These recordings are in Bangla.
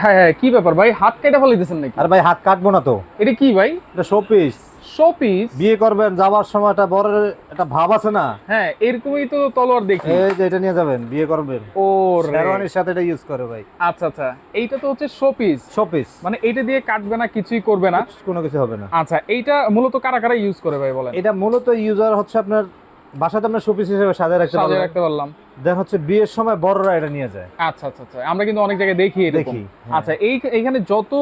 হ্যাঁ হ্যাঁ কি ব্যাপার ভাই? হাত কেটে ফেলাইতেছেন নাকি? আর ভাই হাত কাটবো না তো। এটা কি ভাই? এটা শোপিস। শো পিস বিয়ে করবেন যাওয়ার সময় একটা বড় একটা ভাব আছে না? হ্যাঁ এরকমই তো তলোয়ার দেখি। এই যে এটা নিয়ে যাবেন বিয়ে করবেন। ও শেরওয়ানির সাথে এটা ইউজ করে ভাই। আচ্ছা আচ্ছা। এইটা তো হচ্ছে শো পিস শোপিস। মানে এইটা দিয়ে কাটবে না কিছুই করবে না। কোনো কিছু হবে না। আচ্ছা এইটা মূলত কারা কারা ইউজ করে ভাই বলেন? এটা মূলত ইউজার হচ্ছে আপনার বাসাতে আপনার শোপিস হিসেবে সাজিয়ে রাখতে সাজিয়ে রাখতে পারলাম। দেন হচ্ছে বিয়ের সময় বড়রা এটা নিয়ে যায়। আচ্ছা আচ্ছা আচ্ছা। আমরা কিন্তু অনেক জায়গায় দেখি এরকম। হ্যাঁ। আচ্ছা এই এইখানে যত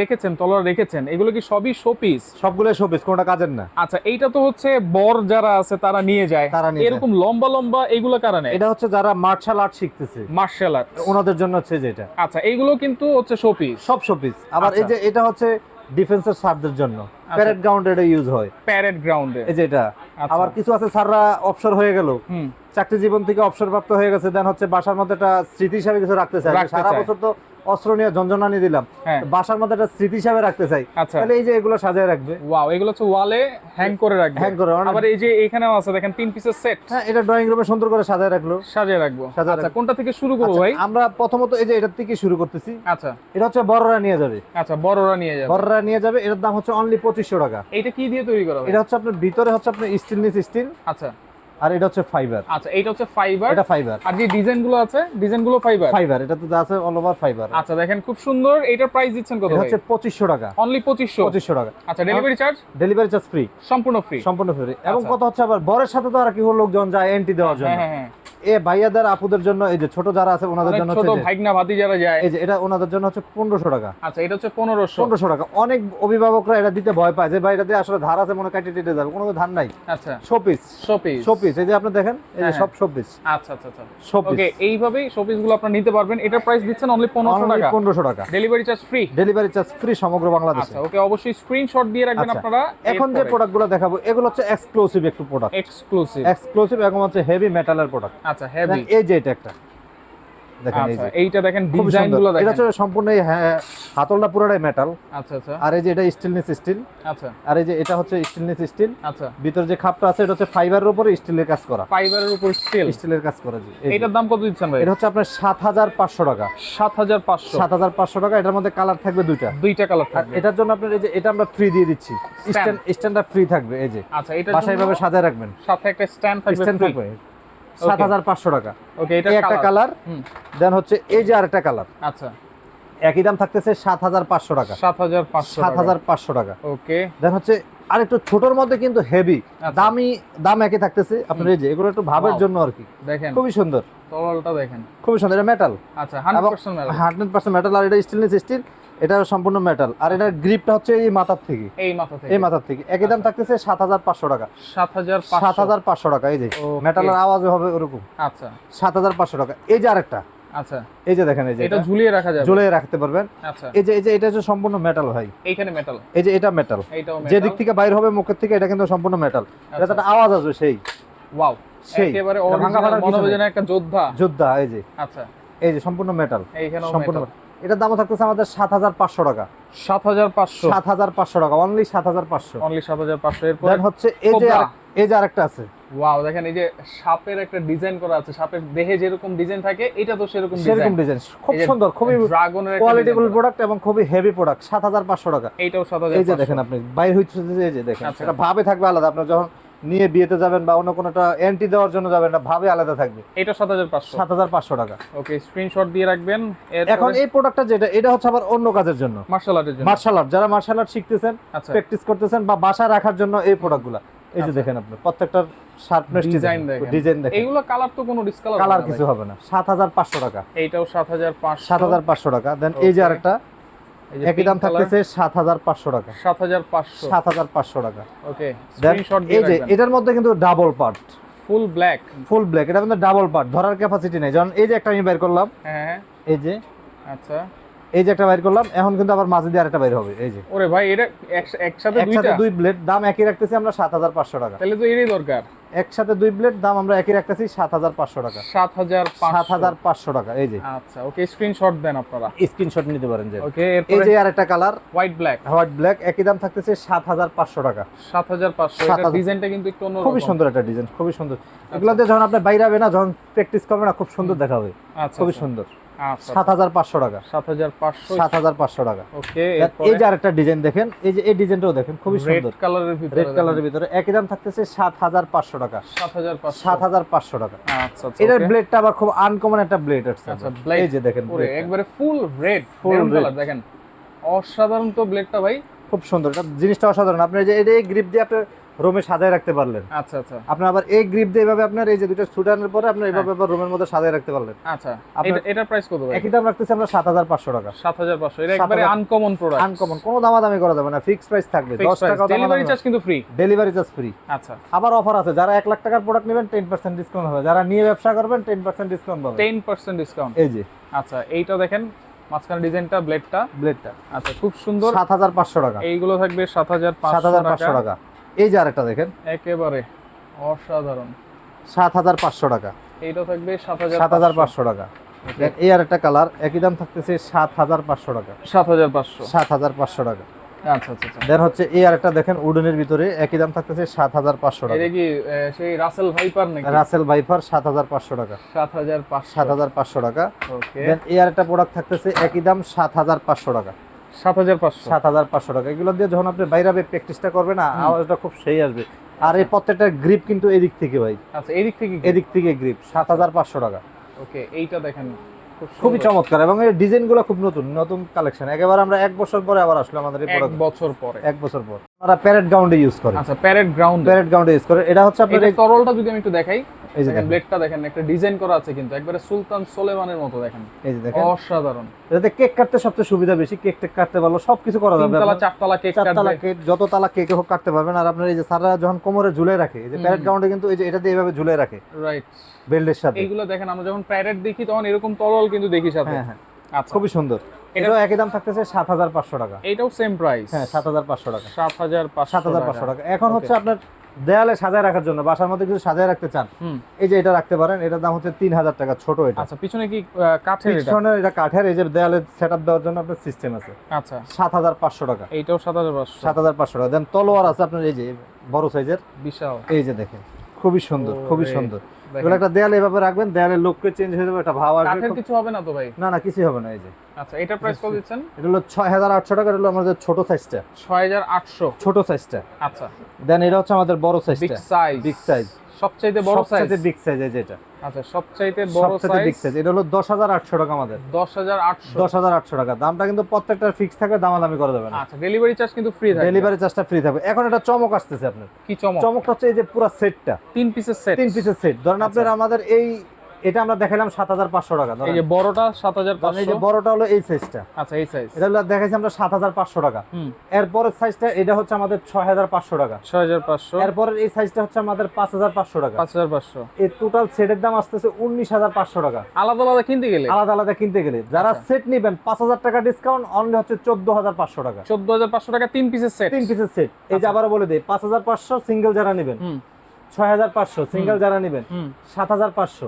রেখেছেন তলোয়ার রেখেছেন এগুলো কি সবই শো পিস সবগুলো শোপিস কোনটা কাজের না। আচ্ছা এইটা তো হচ্ছে বর যারা আছে তারা নিয়ে যায়। তারা এরকম লম্বা লম্বা এগুলো কারণে এটা হচ্ছে যারা মার্শাল আর্ট শিখতেছে। মার্শাল আর্ট ওনাদের জন্য হচ্ছে যেটা। আচ্ছা এইগুলো কিন্তু হচ্ছে শো পিস সব শোপিস। আবার এই আচ্ছা। যে এটা হচ্ছে ডিফেন্সের সারদের জন্য। প্যারেড গ্রাউন্ডে এটা ইউজ হয়। প্যারেড গ্রাউন্ডে। এই যে এটা। আচ্ছা। আবার কিছু আছে স্যাররা অবসর হয়ে গেল। চাকরি জীবন থেকে অবসরপ্রাপ্ত হয়ে গেছে দেন হচ্ছে বাসার মধ্যে একটা স্মৃতি হিসাবে কিছু রাখতে চায়। সারা বছর তো অস্ত্র নিয়ে ঝঞ্ঝনানি দিলাম। হ্যাঁ। বাসার মধ্যে একটা স্মৃতি হিসাবে রাখতে চাই। আচ্ছা। তাহলে এই যে এগুলো সাজায় রাখবে। ওয়াও এগুলো হচ্ছে ওয়ালে হ্যাং করে রাখবে। হ্যাং করে আবার এই যে এখানেও আছে দেখেন তিন পিসের সেট হ্যাঁ এটা ড্রয়িং রুমে সুন্দর করে সাজায় রাখল। সাজিয়ে রাখব। আচ্ছা কোনটা থেকে শুরু করব আচ্ছা, ভাই? আমরা প্রথমত এই যে এটার থেকে শুরু করতেছি। আচ্ছা। এটা হচ্ছে বড়রা নিয়ে যাবে। আচ্ছা বড়রা নিয়ে যাবে। বড়রা নিয়ে যাবে এটার দাম হচ্ছে অনলি পঁচিশশো টাকা। এটা কি দিয়ে তৈরি করা এটা হচ্ছে আপনার ভিতরে হচ্ছে আপনার স্টিল নিচ স্টিল আচ্ছা। আর এটা হচ্ছে ফাইবার আচ্ছা এটা হচ্ছে ফাইবার এটা ফাইবার আর যে ডিজাইনগুলো আছে ডিজাইনগুলো ফাইবার ফাইবার এটা তো যা আছে অল ওভার ফাইবার আচ্ছা দেখেন খুব সুন্দর। এটার প্রাইস দিচ্ছেন কত ভাই? হচ্ছে পঁচিশশো টাকা। অনলি পঁচিশশো? পঁচিশশো টাকা। আচ্ছা delivery charge delivery charge free সম্পূর্ণ ফ্রি সম্পূর্ণ ফ্রি এবং আচ্ছা। কত হচ্ছে আবার বরের সাথে তো আর কি হলো লোকজন যায় এন্ট্রি দেওয়ার জন্য। হ্যাঁ হ্যাঁ হ্যাঁ। এ ভাইয়াদের আপুদের জন্য এই যে ছোট যারা আছে ওনাদের জন্য ছোট ভাইগনা ভাতি যারা যায়। এই যে এটা ওনাদের জন্য হচ্ছে পনেরোশো টাকা। আচ্ছা এটা হচ্ছে পনেরোশো। পনেরোশো টাকা। অনেক অভিভাবকরা এটা দিতে ভয় পায় যে ভাই এটা দিয়ে আসলে ধার আছে মনে কাটি টেটে যাবে। কোনো ধার নাই। আচ্ছা। শোপিস শোপিস শোপিস এই যে আপনি দেখেন এই যে হ্যাঁ, সব শোপিস আচ্ছা আচ্ছা আচ্ছা। শোপিস ওকে এইভাবেই শোপিসগুলো আপনারা নিতে পারবেন। এটার প্রাইস দিচ্ছেন অনলি পনেরোশো টাকা। পনেরোশো টাকা। Delivery charge free delivery charge free সমগ্র বাংলাদেশে। আচ্ছা ওকে অবশ্যই স্ক্রিনশট দিয়ে রাখবেন আচ্ছা, আপনারা। এখন যে প্রোডাক্টগুলো দেখাবো এগুলো হচ্ছে এক্সক্লুসিভ একটু প্রোডাক্ট এক্সক্লুসিভ এক্সক্লুসিভ এবং হচ্ছে হেভি মেটালের প্রোডাক্ট আচ্ছা হেভি এই যে এটা একটা। দেখেন এই আচ্ছা যে। এইটা দেখেনগুলো এটা হচ্ছে সম্পূর্ণ হ্যাঁ, হাতলটা পুরোটাই মেটাল আচ্ছা আচ্ছা। আর এই যে এটা নিচ স্টিল আচ্ছা। আর এই যে এটা হচ্ছে নিচ স্টিল আচ্ছা। ভিতর যে খাপটা আছে এটা হচ্ছে ফাইবারের উপরে স্টিলের কাজ করা। ফাইবারের উপর স্টিল স্টিলের কাজ করা জি। এটার দাম কত দিচ্ছেন ভাই? এটা হচ্ছে আপনার সাত হাজার পাঁচশো টাকা। সাত হাজার পাঁচশো। সাত হাজার পাঁচশো টাকা এটার মধ্যে কালার থাকবে দুইটা। দুইটা কালার থাকবে। এটার জন্য আপনার এই যে এটা আমরা ফ্রি দিয়ে দিচ্ছি। Stand. স্ট্যান্ডটা ফ্রি থাকবে এই যে। আচ্ছা এটা বাসায় ভাবে সাজায় রাখবেন। সাথে একটা স্ট্যান্ড থাকবে স্ট্যান্ড থাকবে। সাত হাজার পাঁচশো টাকা। ওকে এটা একটা কালার দেন হচ্ছে এই যে আরেকটা কালার আচ্ছা। একই দাম থাকতেছে সাত হাজার পাঁচশো টাকা। সাত হাজার পাঁচশো সাত হাজার পাঁচশো টাকা। ওকে দেন হচ্ছে আর একটু ছোটর মধ্যে কিন্তু হেভি আচ্ছা। দামি দাম একই থাকতেছে। আপনার এই যে এগুলো একটু ভাবের জন্য আর কি দেখেন। খুবই সুন্দর। তলালটা দেখেন। খুবই সুন্দর। এটা মেটাল আচ্ছা hundred percent hundred percent metal আর এটা স্টেনলেস স্টিল এটা সম্পূর্ণ মেটাল আর এটার গ্রিপটা হচ্ছে এই মাথার থেকে। এই মাথা থেকে। এই মাথার থেকে। একই দাম থাকতেছে সাত হাজার পাঁচশো টাকা। সাত হাজার সাত হাজার পাঁচশো টাকা এই যে মেটালের আওয়াজ হবে ওরকম। আচ্ছা। সাত হাজার পাঁচশো টাকা। এই যে আরেকটা। আচ্ছা। এই যে দেখেন এই যে এটা ঝুলিয়ে রাখা যাবে। ঝুলিয়ে রাখতে পারবেন। আচ্ছা। এই যে এই যে এটা হচ্ছে সম্পূর্ণ মেটাল ভাই। এইখানে মেটাল এই যে এটা মেটাল এইটাও যে দিক থেকে বাইর হবে মুখের থেকে এটা কিন্তু সম্পূর্ণ মেটাল এটা আচ্ছা। একটা আওয়াজ আসবে সেই। ওয়াও সেই। একেবারে অরিজিনাল মনে হবে যেন একটা যোদ্ধা। যোদ্ধা এই যে। আচ্ছা। এই যে সম্পূর্ণ মেটাল এইখানেও সম্পূর্ণ মেটাল এটার দাম থাকতেছে আমাদের সাত হাজার পাঁচশো টাকা। সাত হাজার পাঁচশো। সাত হাজার পাঁচশো টাকা অনলি সাত হাজার পাঁচশো। অনলি সাত হাজার পাঁচশো। এরপর হচ্ছে এই যে আর- এই যে আরেকটা আছে। ওয়াও দেখেন এই যে সাপের একটা ডিজাইন করা আছে। সাপের দেহে যেরকম ডিজাইন থাকে এটা তো সেরকম সেরকম ডিজাইন। খুব সুন্দর খুবই ড্রাগনের কোয়ালিটিফুল প্রোডাক্ট এবং খুবই হেভি প্রোডাক্ট সাত হাজার পাঁচশো টাকা। এইটাও সাত এই যে দেখেন আপনি বাইর হইছে যে এই যে দেখেন। আচ্ছা। এটা ভাবে থাকবে আলাদা। আপনার যখন নিয়ে বিয়েতে যাবেন বা অন্য কোনো একটা এন্ট্রি দেওয়ার জন্য যাবেন এটা ভাবে আলাদা থাকবে। এটা সাত হাজার পাঁচশো। সাত হাজার পাঁচশো টাকা। ওকে স্ক্রিনশট দিয়ে রাখবেন। এখন এই প্রোডাক্টটা যেটা এটা হচ্ছে আবার অন্য কাজের জন্য। মার্শাল আর্টের জন্য। মার্শাল আর্ট যারা মার্শাল আর্ট শিখতেছেন আচ্ছা। প্র্যাকটিস করতেছেন বা বাসায় রাখার জন্য এই প্রোডাক্টগুলো এই যে আচ্ছা। দেখেন আপনি প্রত্যেকটার শার্পনেস ডিজাইন দেখেন। ডিজাইন দেখেন। এইগুলো কালার তো কোনো ডিসকালার কালার কিছু হবে না। সাত হাজার পাঁচশো টাকা। এইটাও সাত হাজার পাঁচশো। সাত হাজার পাঁচশো টাকা। দেন এই যে. আরেকটা একই দাম থাকতেছে সাত হাজার পাঁচশো টাকা। সাত হাজার পাঁচশো। সাত হাজার পাঁচশো টাকা। ওকে স্ক্রিনশট এই যে এটার মধ্যে কিন্তু double part full black full black এটা কিন্তু ডাবল পার্ট ধরার ক্যাপাসিটি নেই। যেমন এই যে একটা আমি বের করলাম হ্যাঁ। এই যে আচ্ছা। এই যে একটা বের করলাম এখন কিন্তু আবার মাঝে দিয়ে আরেকটা বের হবে এই যে। ওরে ভাই এটা এক- একসাথে একসাথে দুইটা? দুই ব্লেড দাম একই রাখতেছি আমরা সাত হাজার পাঁচশো টাকা। তাহলে তো এরই দরকার। একসাথে দুই প্লেট দাম আমরা একই রাখতেছি সাত হাজার পাঁচশো টাকা। সাত হাজার সাত হাজার পাঁচশো টাকা এই যে। আচ্ছা ওকে স্ক্রিনশট দেন আপনারা। স্ক্রিনশট নিতে পারেন যে। ওকে এই যে আর একটা colour white black white black একই দাম থাকতেছে সাত হাজার পাঁচশো টাকা। সাত হাজার পাঁচশো। ডিজাইনটা কিন্তু একটু অন্য খুবই সুন্দর একটা ডিজাইন খুবই সুন্দর। এগুলো দিয়ে যখন আপনি বাইরে হবে না যখন প্র্যাকটিস করবে না খুব সুন্দর দেখাবে। আচ্ছা খুবই আচ্ছা। সুন্দর। আচ্ছা সাত হাজার পাঁচশো টাকা। সাত হাজার পাঁচশো। সাত হাজার পাঁচশো টাকা। ওকে এই যে আরেকটা ডিজাইন দেখেন এই যে এই ডিজাইনটাও দেখেন খুবই সুন্দর। কালারের ভিতরে রেড কালারের ভিতরে। একই দাম থাকতেছে সাত হাজার পাঁচশো টাকা। সাত হাজার পাঁচশো। টাকা। আচ্ছা আচ্ছা এটার ব্লেডটা আবার খুব আনকমন একটা ব্লেড আচ্ছা, আপনার। এই যে দেখেন। একবারে ফুল রেড ফুল কালার দেখেন। অসাধারণ তো ব্লেডটা ভাই। খুব সুন্দর। জিনিসটা অসাধারণ। আপনি যে এটা গ্রিপ দিয়ে আপনি রুমে সাজায় রাখতে পারলেন। আচ্ছা আচ্ছা। আপনি আবার এই গ্রিপ দিয়ে এভাবে আপনার এই যে দুটো সুটানের পরে আপনি এইভাবে আবার রুমের মধ্যে সাজায় রাখতে পারলেন। আচ্ছা এটা প্রাইস কত ভাই? একই দাম রাখতেছি আমরা সাত হাজার পাঁচশো টাকা। সাত হাজার পাঁচশো এটা একবারে আনকমন প্রোডাক্ট আনকমন কোনো দামাদামি করা যাবে না ফিক্সড প্রাইস থাকবে দশ টাকা ডেলিভারি চার্জ কিন্তু ফ্রি ডেলিভারি চার্জ ফ্রি আচ্ছা। আবার অফার আছে যারা এক লাখ টাকার প্রোডাক্ট নেবেন টেন পার্সেন্ট ডিসকাউন্ট হবে। যারা নিয়ে ব্যবসা করবেন টেন পার্সেন্ট ডিসকাউন্ট পাবেন। টেন পার্সেন্ট ডিসকাউন্ট এই যে। আচ্ছা এইটা দেখেন মাঝখানে ডিজাইনটা ব্লেডটা ব্লেডটা আচ্ছা খুব সুন্দর। সাত হাজার পাঁচশো টাকা। এইগুলো থাকবে সাত হাজার সাত হাজার পাঁচশো পাঁচশো টাকা। এই যে আরেকটা দেখেন একেবারে অসাধারণ সাত হাজার পাঁচশো টাকা এইটা থাকবে সাত হাজার পাঁচশো টাকা দেন এই আর একটা কালার একই দাম থাকতেছে সাত হাজার পাঁচশো টাকা সাত হাজার পাঁচশো সাত হাজার পাঁচশো টাকা আচ্ছা আচ্ছা আচ্ছা দেন হচ্ছে এই আর একটা দেখেন উডেনের ভিতরে একই দাম থাকতেছে সাত হাজার পাঁচশো টাকা কি সেই রাসেল ভাইপার নাকি রাসেল ভাইপার সাত হাজার পাঁচশো টাকা সাত হাজার সাত হাজার পাঁচশো টাকা ওকে দেন এই আর একটা প্রোডাক্ট থাকতেছে একই দাম সাত হাজার পাঁচশো টাকা সাত হাজার পাঁচশো। সাত হাজার পাঁচশো টাকা। এগুলো দিয়ে যখন আপনি বাইরে প্র্যাকটিসটা করবেন না আওয়াজটা খুব সেই আসবে। আর এই প্রত্যেকটা গ্রিপ কিন্তু এদিক থেকে ভাই। আচ্ছা এদিক থেকে এদিক থেকে গ্রিপ সাত হাজার পাঁচশো টাকা। ওকে এইটা দেখেন খুবই চমৎকার এবং এই ডিজাইনগুলো খুব নতুন নতুন কালেকশন একেবারে আমরা এক বছর পরে আবার আসলো আমাদের এই প্রোডাক্ট বছর পরে। এক বছর পর। আমরা প্যারেড গ্রাউন্ডে ইউজ করি। আচ্ছা প্যারেড গ্রাউন্ড প্যারেড গ্রাউন্ডে ইউজ করে। এটা হচ্ছে আপনার এই- তরলটা যদি আমি একটু দেখাই। এই যে দেখেন দেখেন। ব্লেডটা দেখেন একটা ডিজাইন করা আছে কিন্তু একবারে সুলতান সোলেমানের মতো দেখেন। এই যে দেখেন। অসাধারণ। এটাতে কেক কাটতে সবচেয়ে সুবিধা বেশি কেক টেক কাটতে পারল সবকিছু করা যাবে। তিনতলা আপনার। চারতলা কেক চারতলা কেক যত তালা কেক হোক কাটতে পারবেন। আর আপনার এই যে সারা যখন কোমরে ঝুলে রাখে এই যে প্যারেড গ্রাউন্ডে কিন্তু এই যে এটা দিয়ে এভাবে ঝুলে রাখে। রাইট বেল্টের সাথে। এইগুলো দেখেন আমরা যখন প্যারেড দেখি তখন এরকম তরল কিন্তু দেখি সাথে। হ্যাঁ হ্যাঁ। আচ্ছা। খুবই সুন্দর। এটাও একই দাম থাকতেছে সাত হাজার পাঁচশো টাকা। এইটাও সেম প্রাইস হ্যাঁ সাত হাজার পাঁচশো টাকা। সাত হাজার সাত হাজার পাঁচশো টাকা। এখন হচ্ছে আপনার দেয়ালে সাজায় রাখার জন্য বাসার মধ্যে কিছু সাজায় রাখতে চান হুম। এই যে এটা রাখতে পারেন এটার দাম হচ্ছে তিন হাজার টাকা ছোট এটা। আচ্ছা পিছনে কি কাঠের এটা? এটা কাঠের এই যে দেয়ালে সেট আপ দেওয়ার জন্য আপনার সিস্টেম আছে। আচ্ছা। সাত হাজার পাঁচশো টাকা। এইটাও সাত হাজার পাঁচশো। সাত হাজার পাঁচশো টাকা। দেন তলোয়ার আছে আপনার এই যে বড় সাইজের বিশাল। এই যে দেখেন খুবই সুন্দর খুবই সুন্দর। এগুলো একটা দেয়ালে এভাবে রাখবেন দেয়ালের লোককে চেঞ্জ হয়ে যাবে একটা ভাব আসবে। কাঠের কিছু হবে না তো ভাই? না না কিছুই হবে না এই যে। আচ্ছা এটা প্রাইস কত দিচ্ছেন? এটা হলো ছয় হাজার আটশো টাকা এটা হলো আমাদের ছোট সাইজটা ছয় হাজার আটশো। ছোট সাইজটা আচ্ছা। দেন এটা হচ্ছে আমাদের বড় বিগ সাইজ বিগ সাইজ সবচাইতে বড় সাইজ সবচাইতে বিগ সাইজ যেটা। আচ্ছা সবচাইতে বড় সবচেয়ে বিগ সাইজ সাইজ এটা হলো দশ হাজার আটশো টাকা আমাদের। দশ হাজার আটশো। দশ হাজার আটশো টাকা। দামটা কিন্তু প্রত্যেকটা ফিক্স থাকবে দামাদামি করে দেবেন আচ্ছা ডেলিভারি চার্জ কিন্তু ফ্রি থাকবে। ডেলিভারি চার্জটা ফ্রি থাকবে। এখন এটা চমক আসতেছে আপনার। কি চমক? চমকটা হচ্ছে এই যে পুরো সেটটা তিন পিসের সেট তিন পিসের সেট ধরেন আপনার আমাদের এই এটা আমরা দেখালাম সাত হাজার পাঁচশো টাকা এই যে বড়টা সাত হাজার এই যে বড়টা হলো এই সাইজটা আচ্ছা এই সাইজ এটা দেখাইছি আমরা সাত হাজার পাঁচশো টাকা। এরপরের সাইজটা এটা হচ্ছে আমাদের ছয় হাজার পাঁচশো টাকা। ছয় হাজার পাঁচশো। এরপরের এই সাইজটা হচ্ছে আমাদের পাঁচ হাজার পাঁচশো টাকা। পাঁচ হাজার পাঁচশো। এই টোটাল সেটের দাম আসতেছে উনিশ হাজার পাঁচশো টাকা। আলাদা আলাদা কিনতে গেলে? আলাদা আলাদা কিনতে গেলে। যারা আচ্ছা। সেট নিবেন পাঁচ হাজার টাকা ডিসকাউন্ট অনলি হচ্ছে চোদ্দ হাজার পাঁচশো টাকা। চোদ্দ হাজার পাঁচশো টাকা তিন পিসের সেট তিন পিসের সেট এই যে আবারও বলে দিই পাঁচ হাজার পাঁচশো সিঙ্গেল যারা নেবেন। ছয় হাজার পাঁচশো সিঙ্গেল যারা নেবেন সাত হাজার পাঁচশো।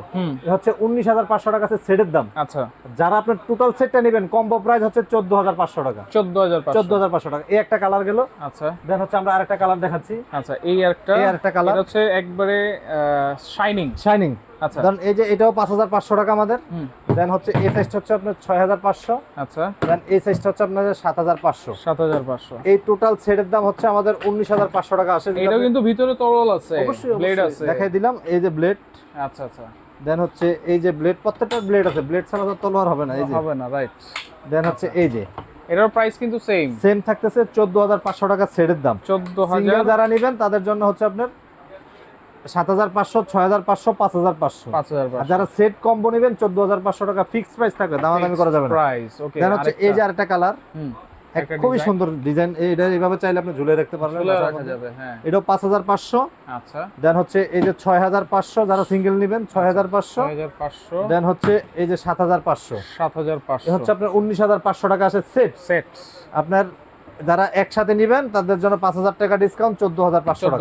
হচ্ছে উনিশ হাজার পাঁচশো টাকা সেটের দাম। আচ্ছা। যারা আপনার টোটাল সেটটা নেবেন কম্বো প্রাইস হচ্ছে চোদ্দ হাজার পাঁচশো টাকা। চোদ্দ হাজার চোদ্দ হাজার পাঁচশো টাকা। এই একটা কালার গেল। আচ্ছা। দেন হচ্ছে আমরা আরেকটা কালার দেখাচ্ছি। আচ্ছা এই একটা এই আরেকটা কালার হচ্ছে একবারে শাইনিং শাইনিং আচ্ছা। দেন এই যে এটাও পাঁচ হাজার পাঁচশো টাকা আমাদের। দেন হচ্ছে এই সাইজটা হচ্ছে আপনার ছয় হাজার পাঁচশো। আচ্ছা। দেন এই সাইজটা হচ্ছে আপনাদের সাত হাজার পাঁচশো। সাত হাজার পাঁচশো। এই টোটাল সেটের দাম হচ্ছে আমাদের উনিশ হাজার পাঁচশো টাকা আসে। এটাও কিন্তু ভিতরে তরল আছে। ব্লেড আছে। দেখাই দিলাম এই যে ব্লেড আচ্ছা আচ্ছা। দেন হচ্ছে এই যে ব্লেড প্রত্যেকটা ব্লেড আছে। ব্লেড ছাড়া তো তলোয়ার হবে না এই যে। হবে না রাইট দেন হচ্ছে এই যে। এটার প্রাইস কিন্তু সেম সেম থাকতেছে চোদ্দ হাজার পাঁচশো টাকা সেটের দাম। চোদ্দ সিঙ্গেল হাজার যারা নেবেন তাদের জন্য হচ্ছে আপনার সাত হাজার পাঁচশো ছয় হাজার পাঁচশো পাঁচ হাজার পাঁচশো। পাঁচ হাজার যারা সেট কম্বো নেবেন চোদ্দ হাজার পাঁচশো টাকা ফিক্স প্রাইস থাকবে দামাদামি করা যাবে প্রাইস ওকে হচ্ছে এই যে আরেকটা কালার খুবই সুন্দর ডিজাইন এটা এইভাবে চাইলে আপনি ঝুলে রাখতে পারবেন হ্যাঁ। এটাও পাঁচ হাজার পাঁচশো। আচ্ছা। দেন হচ্ছে এই যে ছয় হাজার পাঁচশো যারা সিঙ্গেল নেবেন ছয় হাজার পাঁচশো। পাঁচশো। দেন হচ্ছে এই যে সাত হাজার পাঁচশো। সাত হাজার পাঁচশো। হচ্ছে আপনার উনিশ হাজার পাঁচশো টাকা আছে সেট সেট আপনার যারা একসাথে নেবেন তাদের জন্য পাঁচ হাজার টাকা ডিসকাউন্ট চোদ্দ হাজার পাঁচশো টাকা।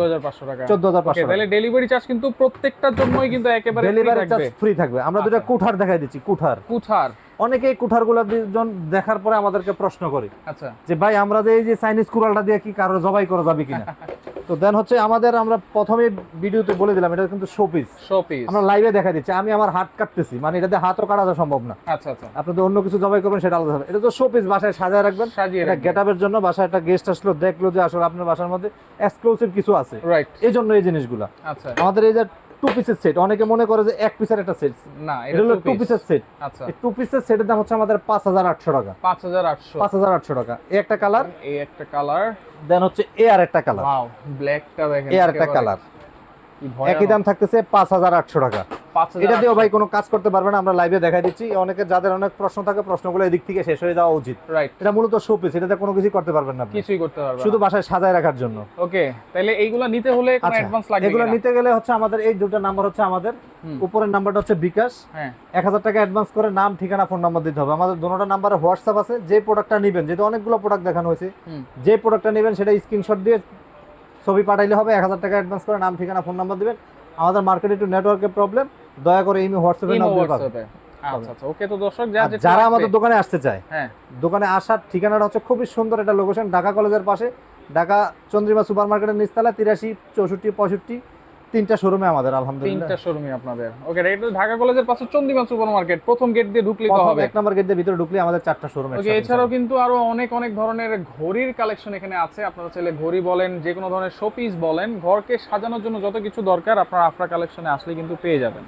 চোদ্দ হাজার পাঁচশো তাহলে ডেলিভারি চার্জ কিন্তু প্রত্যেকটার জন্যই কিন্তু একেবারে ডেলিভারি চার্জ ফ্রি থাকবে। আমরা দুটো আচ্ছা। কুঠার দেখাই দিচ্ছি কুঠার। কুঠার। অনেকেই কুঠারগুলো দুজন দেখার পরে আমাদেরকে প্রশ্ন করে আচ্ছা। যে ভাই আমরা যে এই যে চাইনিজ কুড়ালটা দিয়ে কি কারও জবাই করা যাবে কিনা? তো দেন হচ্ছে আমাদের আমরা প্রথমে ভিডিওতে বলে দিলাম এটা কিন্তু শোপিস শো পিস আমরা লাইভে দেখা দিচ্ছি। আমি আমার হাত কাটতেছি মানে এটাতে হাতও কাটা সম্ভব না। আচ্ছা আচ্ছা। আপনাদের অন্য কিছু জবাই করবেন সেটা আলাদা হবে। এটা তো শোপিস বাসায় সাজায় রাখবেন। সাজিয়ে এটা গেট আপের জন্য বাসায় একটা গেস্ট আসলো দেখল যে আসলে আপনার বাসার মধ্যে এক্সক্লুসিভ কিছু আছে। রাইট এই জন্য এই জিনিসগুলা। আচ্ছা। আমাদের এই যে টু পিসের সেট অনেকে মনে করে যে এক পিসের একটা সেট না এটা হলো টু পিসের সেট আচ্ছা। টু পিসের সেটের দাম হচ্ছে আমাদের পাঁচ হাজার আটশো টাকা। পাঁচ হাজার আটশো। পাঁচ হাজার আটশো টাকা। এই একটা কালার এই একটা কালার দেন হচ্ছে এ আর একটা কালার ওয়াও ব্ল্যাকটা দেখেন এ আর একটা কালার একই দাম থাকতেছে পাঁচ হাজার আটশো টাকা। 5,800 এটা দিয়েও ভাই কোনো কাজ করতে পারবে না আমরা লাইভে দেখাই দিচ্ছি। অনেকে যাদের অনেক প্রশ্ন থাকে প্রশ্নগুলো এদিক থেকে শেষ হয়ে যাওয়া উচিত। রাইট এটা মূলত শোপিস এটাতে কোনো কিছু করতে পারবেন না কিছুই করতে পারবে শুধু বাসায় সাজায় রাখার জন্য। ওকে তাহলে এইগুলা নিতে হলে কোনো আচ্ছা অ্যাডভান্স লাগবে এগুলো নিতে গেলে হচ্ছে আমাদের এই দুটো নাম্বার হচ্ছে আমাদের। উপরের নাম্বারটা হচ্ছে বিকাশ। হ্যাঁ। এক হাজার টাকা অ্যাডভান্স করে নাম ঠিকানা ফোন নাম্বার দিতে হবে। আমাদের দুটোটা নাম্বারে হোয়াটসঅ্যাপ আছে যে প্রোডাক্টটা নেবেন যেহেতু অনেকগুলো প্রোডাক্ট দেখানো হয়েছে। যে প্রোডাক্টটা নেবেন সেটা স্ক্রিনশট দিয়ে ছবি পাঠাইলে হবে। এক হাজার টাকা অ্যাডভান্স করে নাম ঠিকানা ফোন নাম্বার দিবেন। আমাদের মার্কেটে একটু নেটওয়ার্কের প্রবলেম দয়া করে ইমি হোয়াটসঅ্যাপে নাম দিয়ে পাবেন। আচ্ছা আচ্ছা ওকে তো দর্শক যারা আমাদের দোকানে আসতে চায় হ্যাঁ। দোকানে আসার ঠিকানাটা হচ্ছে খুবই সুন্দর একটা লোকেশন ঢাকা কলেজের পাশে ঢাকা চন্দ্রিমা সুপার মার্কেটের নিচতলা তিরাশি চৌষট্টি পঁয়ষট্টি তিনটা শোরুমে আমাদের আলহামদুলিল্লাহ। তিনটা শোরুমে আপনাদের। ওকে এটা ঢাকা কলেজের পাশে চন্দিমা সুপার মার্কেট প্রথম গেট দিয়ে ঢুকলেই তো হবে। এক নম্বর গেট দিয়ে ভিতরে ঢুকলে আমাদের চারটা শোরুম আছে ওকে এছাড়াও কিন্তু আরও অনেক অনেক ধরনের ঘড়ির কালেকশন এখানে আছে। আপনারা চাইলে ঘড়ি বলেন যে কোনো ধরনের শোপিস বলেন ঘরকে সাজানোর জন্য যত কিছু দরকার আপনারা আফরা কালেকশনে আসলে কিন্তু পেয়ে যাবেন।